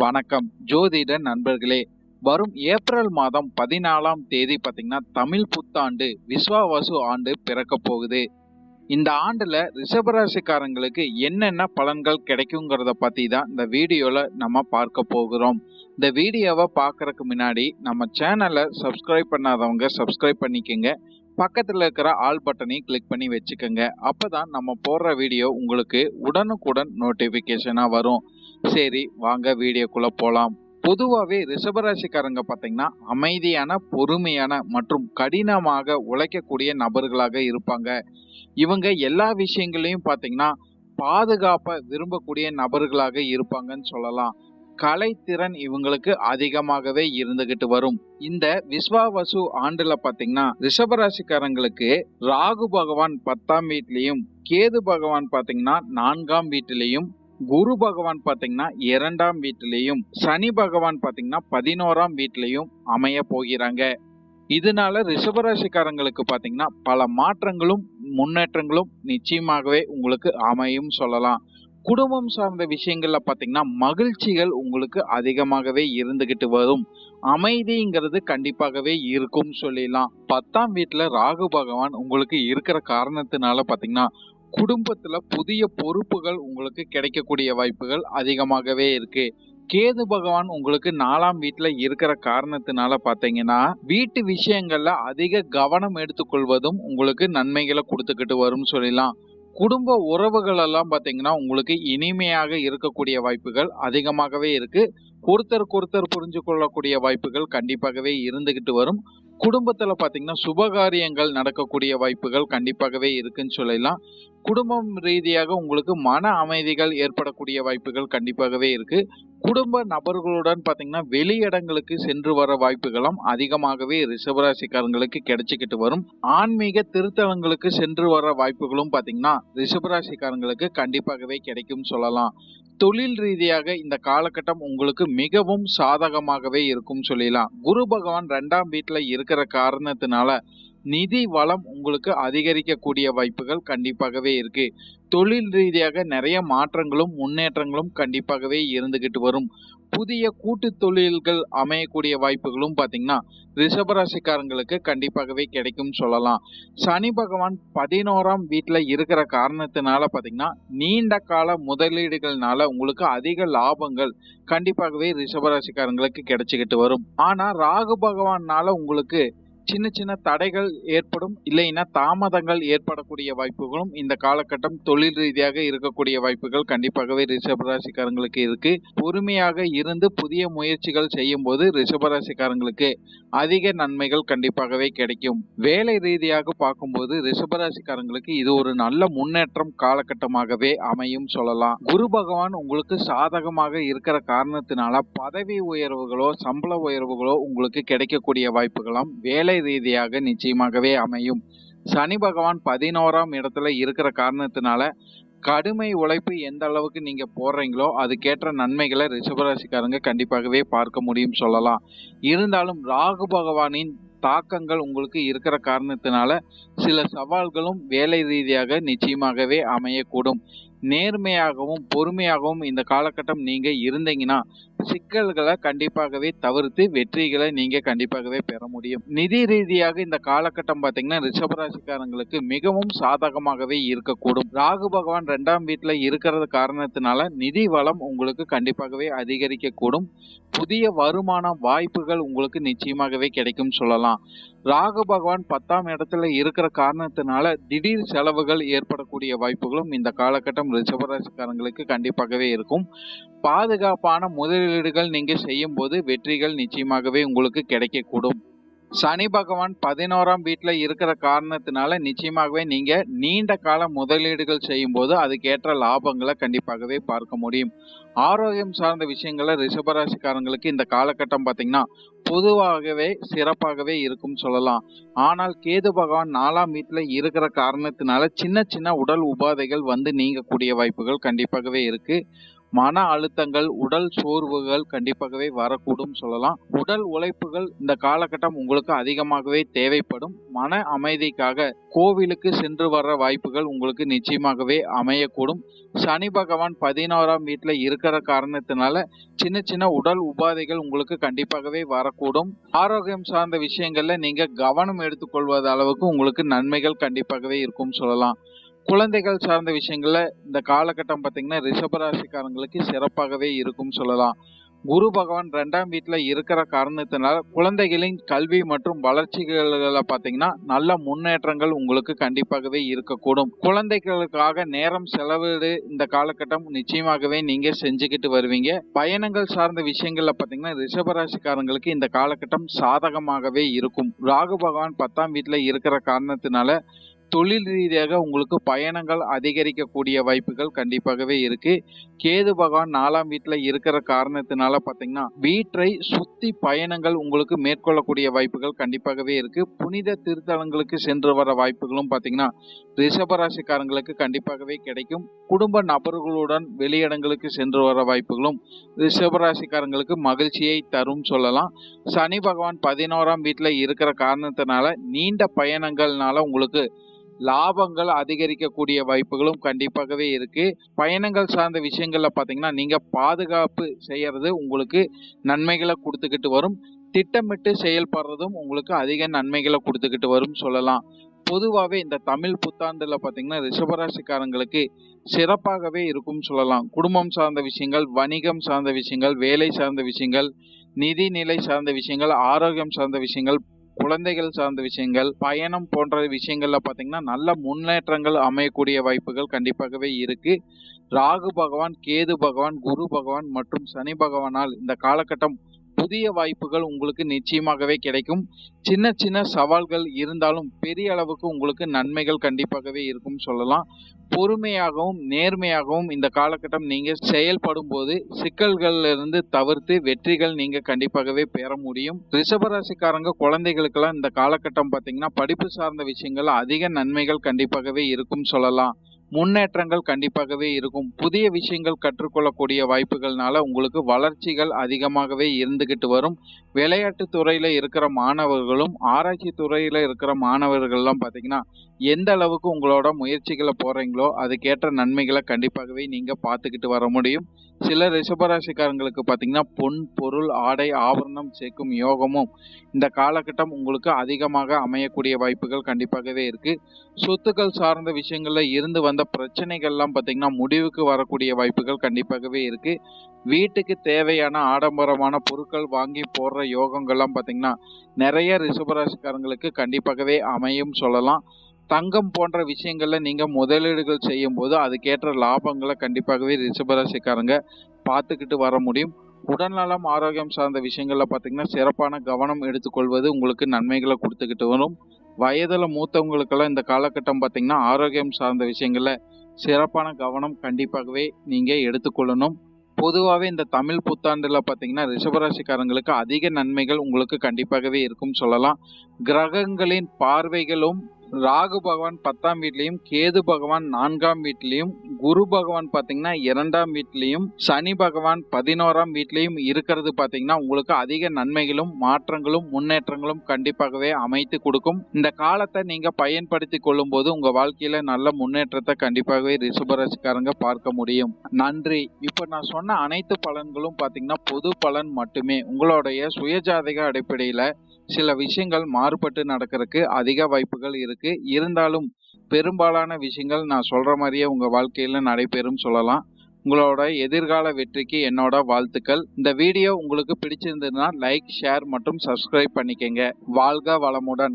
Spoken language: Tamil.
வணக்கம். ஜோதிட நண்பர்களே வரும் ஏப்ரல் மாதம் பதினாலாம் தேதி பார்த்தீங்கன்னா தமிழ் புத்தாண்டு விஸ்வாவாசு ஆண்டு பிறக்க போகுது. இந்த ஆண்டுல ரிஷபராசிக்காரங்களுக்கு என்னென்ன பலன்கள் கிடைக்குங்கிறத பத்தி தான் இந்த வீடியோல நம்ம பார்க்க போகிறோம். இந்த வீடியோவை பார்க்கறதுக்கு முன்னாடி நம்ம சேனலை சப்ஸ்கிரைப் பண்ணாதவங்க சப்ஸ்கிரைப் பண்ணிக்கோங்க. பக்கத்தில் இருக்கிற ஆல் பட்டனையும் கிளிக் பண்ணி வச்சுக்கோங்க. அப்பதான் நம்ம போடுற வீடியோ உங்களுக்கு உடனுக்குடன் நோட்டிஃபிகேஷனாக வரும். சரி வாங்க வீடியோக்குள்ள போலாம். பொதுவாகவே ரிஷபராசிக்காரங்க பார்த்தீங்கன்னா அமைதியான பொறுமையான மற்றும் கடினமாக உழைக்கக்கூடிய நபர்களாக இருப்பாங்க. இவங்க எல்லா விஷயங்களையும் பார்த்தீங்கன்னா பாதுகாப்பை விரும்பக்கூடிய நபர்களாக இருப்பாங்கன்னு சொல்லலாம். கலைத்திறன் இவங்களுக்கு அதிகமாகவே இருந்துகிட்டு வரும். இந்த விஸ்வாவசு ஆண்டுல பாத்தீங்கன்னா ரிஷபராசிக்காரங்களுக்கு ராகு பகவான் பத்தாம் வீட்லயும் கேது பகவான் பாத்தீங்கன்னா நான்காம் வீட்டிலையும் குரு பகவான் பாத்தீங்கன்னா இரண்டாம் வீட்டிலையும் சனி பகவான் பாத்தீங்கன்னா பதினோராம் வீட்டிலையும் அமைய போகிறாங்க. இதனால ரிஷபராசிக்காரங்களுக்கு பாத்தீங்கன்னா பல மாற்றங்களும் முன்னேற்றங்களும் நிச்சயமாகவே உங்களுக்கு அமையும் சொல்லலாம். குடும்பம் சார்ந்த விஷயங்கள்ல பாத்தீங்கன்னா மகிழ்ச்சிகள் உங்களுக்கு அதிகமாகவே இருந்துகிட்டு வரும். அமைதிங்கிறது கண்டிப்பாகவே இருக்கும் சொல்லிடலாம். பத்தாம் வீட்டுல ராகு பகவான் உங்களுக்கு இருக்கிற காரணத்தினால பாத்தீங்கன்னா குடும்பத்துல புதிய பொறுப்புகள் உங்களுக்கு கிடைக்கக்கூடிய வாய்ப்புகள் அதிகமாகவே இருக்கு. கேது பகவான் உங்களுக்கு நாலாம் வீட்டுல இருக்கிற காரணத்தினால பாத்தீங்கன்னா வீட்டு விஷயங்கள்ல அதிக கவனம் எடுத்துக்கொள்வதும் உங்களுக்கு நன்மைகளை கொடுத்துக்கிட்டு வரும் சொல்லலாம். குடும்ப உறவுகள் எல்லாம் பாத்தீங்கன்னா உங்களுக்கு இனிமையாக இருக்கக்கூடிய வாய்ப்புகள் அதிகமாகவே இருக்கு. ஒருத்தருக்கு ஒருத்தர் புரிஞ்சு கொள்ளக்கூடிய வாய்ப்புகள் கண்டிப்பாகவே இருந்துகிட்டு வரும். குடும்பத்துல பாத்தீங்கன்னா சுபகாரியங்கள் நடக்கக்கூடிய வாய்ப்புகள் கண்டிப்பாகவே இருக்குன்னு சொல்லலாம். குடும்பம் ரீதியாக உங்களுக்கு மன அமைதிகள் ஏற்படக்கூடிய வாய்ப்புகள் கண்டிப்பாகவே இருக்கு. குடும்ப நபர்களுடன் பாத்தீங்கன்னா வெளியிடங்களுக்கு சென்று வர வாய்ப்புகளும் அதிகமாகவே ரிஷபராசிக்காரங்களுக்கு கிடைச்சிக்கிட்டு வரும். ஆன்மீக திருத்தலங்களுக்கு சென்று வர வாய்ப்புகளும் பாத்தீங்கன்னா ரிஷபராசிக்காரங்களுக்கு கண்டிப்பாகவே கிடைக்கும் சொல்லலாம். தொழில் ரீதியாக இந்த காலகட்டம் உங்களுக்கு மிகவும் சாதகமாகவே இருக்கும் சொல்லிடலாம். குரு பகவான் ரெண்டாம் வீட்டுல இருக்கிற காரணத்தினால நிதி வளம் உங்களுக்கு அதிகரிக்கக்கூடிய வாய்ப்புகள் கண்டிப்பாகவே இருக்கு. தொழில் ரீதியாக நிறைய மாற்றங்களும் முன்னேற்றங்களும் கண்டிப்பாகவே இருந்துகிட்டு வரும். புதிய கூட்டு தொழில்கள் அமையக்கூடிய வாய்ப்புகளும் பார்த்தீங்கன்னா ரிஷபராசிக்காரங்களுக்கு கண்டிப்பாகவே கிடைக்கும் சொல்லலாம். சனி பகவான் பதினோராம் வீட்டில் இருக்கிற காரணத்தினால பார்த்தீங்கன்னா நீண்ட கால முதலீடுகள்னால உங்களுக்கு அதிக லாபங்கள் கண்டிப்பாகவே ரிஷபராசிக்காரங்களுக்கு கிடைச்சிக்கிட்டு வரும். ஆனால் ராகு பகவான்னால உங்களுக்கு சின்ன சின்ன தடைகள் ஏற்படும் இல்லைன்னா தாமதங்கள் ஏற்படக்கூடிய வாய்ப்புகளும் இந்த காலகட்டம் தொழில் ரீதியாக இருக்கக்கூடிய வாய்ப்புகள் கண்டிப்பாகவே ரிஷபராசிக்காரங்களுக்கு இருக்கு. பொறுமையாக இருந்து புதிய முயற்சிகள் செய்யும் போது ரிஷபராசிக்காரங்களுக்கு அதிக நன்மைகள் கண்டிப்பாகவே கிடைக்கும். வேலை ரீதியாக பார்க்கும்போது ரிஷபராசிக்காரங்களுக்கு இது ஒரு நல்ல முன்னேற்றம் காலகட்டமாகவே அமையும் சொல்லலாம். குரு பகவான் உங்களுக்கு சாதகமாக இருக்கிற காரணத்தினால பதவி உயர்வுகளோ சம்பள உயர்வுகளோ உங்களுக்கு கிடைக்கக்கூடிய வாய்ப்புகளும் வேலை வேலை ரீதியாக நிச்சயமாகவே அமையும். சனி பகவான் பதினோராம் இடத்துல இருக்கிற காரணத்தினால கடுமை உழைப்பு எந்த அளவுக்கு நீங்க போடுறீங்களோ அதுக்கேற்ற நன்மைகளை ரிஷபராசிக்காரங்க கண்டிப்பாகவே பார்க்க முடியும் சொல்லலாம். இருந்தாலும் ராகு பகவானின் தாக்கங்கள் உங்களுக்கு இருக்கிற காரணத்தினால சில சவால்களும் வேலை ரீதியாக நிச்சயமாகவே அமையக்கூடும். நேர்மையாகவும் பொறுமையாகவும் இந்த காலகட்டம் நீங்க இருந்தீங்கன்னா சிக்கல்களை கண்டிப்பாகவே தவிர்த்து வெற்றிகளை நீங்க கண்டிப்பாகவே பெற முடியும். நிதி ரீதியாக இந்த காலகட்டம் பாத்தீங்கன்னா ரிஷபராசிக்காரங்களுக்கு மிகவும் சாதகமாகவே இருக்கக்கூடும். ராகு பகவான் ரெண்டாம் வீட்டுல இருக்கிறது காரணத்தினால நிதி வளம் உங்களுக்கு கண்டிப்பாகவே அதிகரிக்க கூடும் புதிய வருமான வாய்ப்புகள் உங்களுக்கு நிச்சயமாகவே கிடைக்கும் சொல்லலாம். ராகு பகவான் பத்தாம் இடத்துல இருக்கிற காரணத்தினால திடீர் செலவுகள் ஏற்படக்கூடிய வாய்ப்புகளும் இந்த காலகட்டம் ரிஷபராசிக்காரங்களுக்கு கண்டிப்பாகவே இருக்கும். பாதுகாப்பான முதலீடுகள் நீங்க செய்யும் போது வெற்றிகள் நிச்சயமாகவே உங்களுக்கு கிடைக்கக்கூடும். சனி பகவான் பதினோராம் வீட்டுல இருக்கிற காரணத்தினால நிச்சயமாகவே நீங்க நீண்ட கால முதலீடுகள் செய்யும் போது அதுக்கேற்ற லாபங்களை கண்டிப்பாகவே பார்க்க முடியும். ஆரோக்கியம் சார்ந்த விஷயங்களை ரிஷபராசிக்காரங்களுக்கு இந்த காலகட்டம் பாத்தீங்கன்னா பொதுவாகவே சிறப்பாகவே இருக்கும் சொல்லலாம். ஆனால் கேது பகவான் நாலாம் வீட்டில் இருக்கிற காரணத்தினால சின்ன சின்ன உடல் உபாதைகள் வந்து நீங்கக்கூடிய வாய்ப்புகள் கண்டிப்பாகவே இருக்கு. மன அழுத்தங்கள் உடல் சோர்வுகள் கண்டிப்பாகவே வரக்கூடும் சொல்லலாம். உடல் உழைப்புகள் இந்த காலகட்டம் உங்களுக்கு அதிகமாகவே தேவைப்படும். மன அமைதிக்காக கோவிலுக்கு சென்று வர்ற வாய்ப்புகள் உங்களுக்கு நிச்சயமாகவே அமையக்கூடும். சனி பகவான் பதினோராம் வீட்டில் இருக்கிற காரணத்தினால சின்ன சின்ன உடல் உபாதைகள் உங்களுக்கு கண்டிப்பாகவே வரக்கூடும். ஆரோக்கியம் சார்ந்த விஷயங்கள்ல நீங்க கவனம் எடுத்துக்கொள்வது அளவுக்கு உங்களுக்கு நன்மைகள் கண்டிப்பாகவே இருக்கும் சொல்லலாம். குழந்தைகள் சார்ந்த விஷயங்கள்ல இந்த காலகட்டம் பார்த்தீங்கன்னா ரிஷபராசிக்காரங்களுக்கு சிறப்பாகவே இருக்கும் சொல்லலாம். குரு பகவான் ரெண்டாம் வீட்டில் இருக்கிற காரணத்தினால குழந்தைகளின் கல்வி மற்றும் வளர்ச்சிகளில் பார்த்தீங்கன்னா நல்ல முன்னேற்றங்கள் உங்களுக்கு கண்டிப்பாகவே இருக்கக்கூடும். குழந்தைகளுக்காக நேரம் செலவிடு இந்த காலகட்டம் நிச்சயமாகவே நீங்க செஞ்சுக்கிட்டு வருவீங்க. பயணங்கள் சார்ந்த விஷயங்கள்ல பார்த்தீங்கன்னா ரிஷபராசிக்காரங்களுக்கு இந்த காலகட்டம் சாதகமாகவே இருக்கும். ராகு பகவான் பத்தாம் வீட்டில் இருக்கிற காரணத்தினால தொழில் ரீதியாக உங்களுக்கு பயணங்கள் அதிகரிக்கக்கூடிய வாய்ப்புகள் கண்டிப்பாகவே இருக்கு. கேது பகவான் நாலாம் வீட்டில் இருக்கிற காரணத்தினால பார்த்தீங்கன்னா வீட்டை சுத்தி பயணங்கள் உங்களுக்கு மேற்கொள்ளக்கூடிய வாய்ப்புகள் கண்டிப்பாகவே இருக்கு. புனித திருத்தலங்களுக்கு சென்று வர வாய்ப்புகளும் பார்த்தீங்கன்னா ரிஷபராசிக்காரங்களுக்கு கண்டிப்பாகவே கிடைக்கும். குடும்ப நபர்களுடன் வெளியிடங்களுக்கு சென்று வர வாய்ப்புகளும் ரிஷபராசிக்காரங்களுக்கு மகிழ்ச்சியை தரும் சொல்லலாம். சனி பகவான் பதினோராம் வீட்டில் இருக்கிற காரணத்தினால நீண்ட பயணங்கள்னால உங்களுக்கு லாபங்கள் அதிகரிக்கக்கூடிய வாய்ப்புகளும் கண்டிப்பாகவே இருக்கு. பயணங்கள் சார்ந்த விஷயங்கள்ல பார்த்தீங்கன்னா நீங்க பாதுகாப்பு செய்யறது உங்களுக்கு நன்மைகளை கொடுத்துக்கிட்டு வரும். திட்டமிட்டு செயல்படுறதும் உங்களுக்கு அதிக நன்மைகளை கொடுத்துக்கிட்டு வரும் சொல்லலாம். பொதுவாகவே இந்த தமிழ் புத்தாண்டுல பார்த்தீங்கன்னா ரிஷபராசிக்காரங்களுக்கு சிறப்பாகவே இருக்கும் சொல்லலாம். குடும்பம் சார்ந்த விஷயங்கள் வணிகம் சார்ந்த விஷயங்கள் வேலை சார்ந்த விஷயங்கள் நிதிநிலை சார்ந்த விஷயங்கள் ஆரோக்கியம் சார்ந்த விஷயங்கள் குழந்தைகள் சார்ந்த விஷயங்கள் பயணம் போன்ற விஷயங்கள்ல பாத்தீங்கன்னா நல்ல முன்னேற்றங்கள் அமையக்கூடிய வாய்ப்புகள் கண்டிப்பாகவே இருக்கு. ராகு பகவான் கேது பகவான் குரு பகவான் மற்றும் சனி பகவானால் இந்த காலகட்டம் புதிய வாய்ப்புகள் உங்களுக்கு நிச்சயமாகவே கிடைக்கும். சின்ன சின்ன சவால்கள் இருந்தாலும் பெரிய அளவுக்கு உங்களுக்கு நன்மைகள் கண்டிப்பாகவே இருக்கும் சொல்லலாம். பொறுமையாகவும் நேர்மையாகவும் இந்த காலகட்டம் நீங்க செயல்படும் போது சிக்கல்கள்ல இருந்து தவிர்த்து வெற்றிகள் நீங்க கண்டிப்பாகவே பெற முடியும். ரிஷபராசிக்காரங்க குழந்தைகளுக்கெல்லாம் இந்த காலகட்டம் பார்த்தீங்கன்னா படிப்பு சார்ந்த விஷயங்கள் அதிக நன்மைகள் கண்டிப்பாகவே இருக்கும் சொல்லலாம். முன்னேற்றங்கள் கண்டிப்பாகவே இருக்கும். புதிய விஷயங்கள் கற்றுக்கொள்ளக்கூடிய வாய்ப்புகள்னால உங்களுக்கு வளர்ச்சிகள் அதிகமாகவே இருந்துகிட்டு வரும். விளையாட்டு துறையில இருக்கிற மாணவர்களும் ஆராய்ச்சி துறையில இருக்கிற மாணவர்கள்லாம் பாத்தீங்கன்னா எந்த அளவுக்கு உங்களோட முயற்சிகளை போறீங்களோ அதுக்கேற்ற நன்மைகளை கண்டிப்பாகவே நீங்க பார்த்துக்கிட்டு வர முடியும். சில ரிஷபராசிக்காரங்களுக்கு பார்த்தீங்கன்னா பொன் பொருள் ஆடை ஆபரணம் சேர்க்கும் யோகமும் இந்த காலகட்டம் உங்களுக்கு அதிகமாக அமையக்கூடிய வாய்ப்புகள் கண்டிப்பாகவே இருக்கு. சொத்துக்கள் சார்ந்த விஷயங்கள்ல இருந்து வந்த பிரச்சனைகள்லாம் பார்த்தீங்கன்னா முடிவுக்கு வரக்கூடிய வாய்ப்புகள் கண்டிப்பாகவே இருக்கு. வீட்டுக்கு தேவையான ஆடம்பரமான பொருட்கள் வாங்கி போடுற யோகங்கள்லாம் பார்த்தீங்கன்னா நிறைய ரிஷபராசிக்காரங்களுக்கு கண்டிப்பாகவே அமையும் சொல்லலாம். தங்கம் போன்ற விஷயங்களில் நீங்கள் முதலீடுகள் செய்யும் போது அதுக்கேற்ற லாபங்களை கண்டிப்பாகவே ரிஷபராசிக்காரங்க பார்த்துக்கிட்டு வர முடியும். உடல்நலம் ஆரோக்கியம் சார்ந்த விஷயங்களில் பார்த்தீங்கன்னா சிறப்பான கவனம் எடுத்துக்கொள்வது உங்களுக்கு நன்மைகளை கொடுத்துக்கிட்டு வரும். வயதில் மூத்தவங்களுக்கெல்லாம் இந்த காலகட்டம் பார்த்தீங்கன்னா ஆரோக்கியம் சார்ந்த விஷயங்களில் சிறப்பான கவனம் கண்டிப்பாகவே நீங்கள் எடுத்துக்கொள்ளணும். பொதுவாகவே இந்த தமிழ் புத்தாண்டில் பார்த்தீங்கன்னா ரிஷபராசிக்காரங்களுக்கு அதிக நன்மைகள் உங்களுக்கு கண்டிப்பாகவே இருக்கும் சொல்லலாம். கிரகங்களின் பார்வைகளும் ராகு பகவான் பத்தாம் வீட்லயும் கேது பகவான் நான்காம் வீட்லயும் குரு பகவான் பாத்தீங்கன்னா இரண்டாம் வீட்லயும் சனி பகவான் பதினோராம் வீட்லயும் இருக்கிறது பாத்தீங்கன்னா உங்களுக்கு அதிக நன்மைகளும் மாற்றங்களும் முன்னேற்றங்களும் கண்டிப்பாகவே அமைத்து கொடுக்கும். இந்த காலத்தை நீங்க பயன்படுத்தி கொள்ளும் போது உங்க வாழ்க்கையில நல்ல முன்னேற்றத்தை கண்டிப்பாகவே ரிஷபராசிக்காரங்க பார்க்க முடியும். நன்றி. இப்ப நான் சொன்ன அனைத்து பலன்களும் பாத்தீங்கன்னா பொது பலன் மட்டுமே. உங்களுடைய சுயஜாதக அடிப்படையில சில விஷயங்கள் மாறுபட்டு நடக்கிறதுக்கு அதிக வாய்ப்புகள் இருக்கு. இருந்தாலும் பெரும்பாலான விஷயங்கள் நான் சொல்ற மாதிரியே உங்க வாழ்க்கையில நடைபெறும் சொல்லலாம். உங்களோட எதிர்கால வெற்றிக்கு என்னோட வாழ்த்துக்கள். இந்த வீடியோ உங்களுக்கு பிடிச்சிருந்ததுன்னா லைக் ஷேர் மற்றும் சப்ஸ்கிரைப் பண்ணிக்கங்க. வாழ்க வளமுடன்.